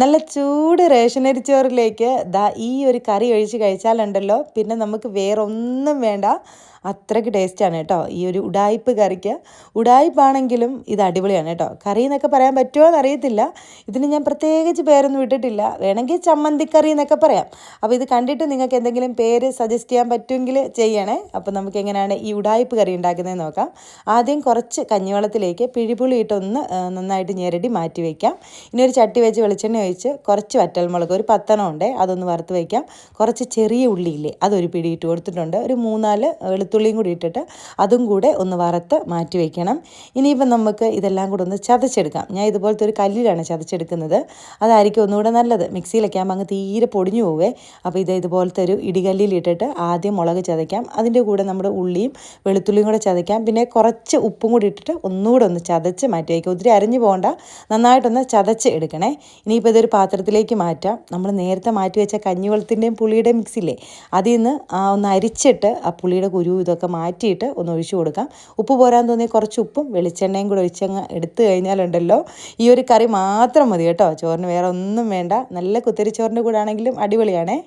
നല്ല ചൂട് റേഷനരി ചോറിലേക്ക് ദാ ഈ ഒരു കറി ഒഴിച്ച് കഴിച്ചാലുണ്ടല്ലോ. പിന്നെ നമുക്ക് വേറെ ഒന്നും വേണ്ട. അത്രയ്ക്ക് ടേസ്റ്റാണ് കേട്ടോ ഈ ഒരു ഉടായ്പ് കറിക്ക്. ഉടായ്പാണെങ്കിലും ഇത് അടിപൊളിയാണ് കേട്ടോ. കറി എന്നൊക്കെ പറയാൻ പറ്റുമോ എന്നറിയത്തില്ല. ഇതിന് ഞാൻ പ്രത്യേകിച്ച് പേരൊന്നും ഇട്ടിട്ടില്ല. വേണമെങ്കിൽ ചമ്മന്തിക്കറി എന്നൊക്കെ പറയാം. അപ്പോൾ ഇത് കണ്ടിട്ട് നിങ്ങൾക്ക് എന്തെങ്കിലും പേര് സജസ്റ്റ് ചെയ്യാൻ പറ്റുമെങ്കിൽ ചെയ്യണേ. അപ്പോൾ നമുക്ക് എങ്ങനെയാണ് ഈ ഉടായ്പ് കറി ഉണ്ടാക്കുന്നതെന്ന് നോക്കാം. ആദ്യം കുറച്ച് കഞ്ഞിവെള്ളത്തിലേക്ക് പിഴിപുളി ഇട്ടൊന്ന് നന്നായിട്ട് ഞെരടി മാറ്റി വയ്ക്കാം. ഇനി ഒരു ചട്ടി വെച്ച് വെളിച്ചെണ്ണ ഒഴിച്ച് കുറച്ച് വറ്റൽമുളക് ഒരു പത്തെണ്ണം ഉണ്ട് അതൊന്ന് വറുത്ത് വയ്ക്കാം. കുറച്ച് ചെറിയ ഉള്ളിയില്ലേ അതൊരു പിടി ഇട്ട് കൊടുത്തിട്ടുണ്ട്. ഒരു മൂന്നാൽ വെളുത്തുള്ളിയും കൂടി ഇട്ടിട്ട് അതും കൂടെ ഒന്ന് വറുത്ത് മാറ്റി വയ്ക്കണം. ഇനിയിപ്പം നമുക്ക് ഇതെല്ലാം കൂടെ ഒന്ന് ചതച്ചെടുക്കാം. ഞാൻ ഇതുപോലത്തെ ഒരു കല്ലിലാണ് ചതച്ചെടുക്കുന്നത്. അതായിരിക്കും ഒന്നുകൂടെ നല്ലത്. മിക്സിയിലൊക്കെ ആകുമ്പോൾ അങ്ങ് തീരെ പൊടിഞ്ഞു പോവേ. അപ്പോൾ ഇത് ഇതുപോലത്തെ ഒരു ഇടികല്ലിൽ ഇട്ടിട്ട് ആദ്യം മുളക് ചതയ്ക്കാം. അതിന്റെ കൂടെ നമ്മുടെ ഉള്ളിയും വെളുത്തുള്ളിയും കൂടെ ചതയ്ക്കാം. പിന്നെ കുറച്ച് ഉപ്പും കൂടി ഇട്ടിട്ട് ഒന്നുകൂടെ ഒന്ന് ചതച്ച് മാറ്റി വയ്ക്കുക ഒത്തിരി അരിഞ്ഞു പോകണ്ട. നന്നായിട്ടൊന്ന് ചതച്ച് എടുക്കണേ. ഇനിയിപ്പോൾ ഇതൊരു പാത്രത്തിലേക്ക് മാറ്റാം. നമ്മൾ നേരത്തെ മാറ്റി വെച്ച കഞ്ഞിവെള്ളത്തിന്റെയും പുളിയുടെയും മിക്സില്ലേ അതിൽ നിന്ന് ഒന്ന് അരിച്ചിട്ട് ആ പുളിയുടെ കുരു ഇതൊക്കെ മാറ്റിയിട്ട് ഒന്ന് ഒഴിച്ചു കൊടുക്കാം. ഉപ്പ് പോരാൻ തോന്നിയ കുറച്ച് ഉപ്പും വെളിച്ചെണ്ണയും കൂടെ ഒഴിച്ചങ്ങ് എടുത്തു കഴിഞ്ഞാലുണ്ടല്ലോ ഈ ഒരു കറി മാത്രം മതി കേട്ടോ. ചോറിന് വേറെ ഒന്നും വേണ്ട. നല്ല കുത്തരിച്ചോറിന്റെ കൂടെ ആണെങ്കിലും അടിപൊളിയാണേ.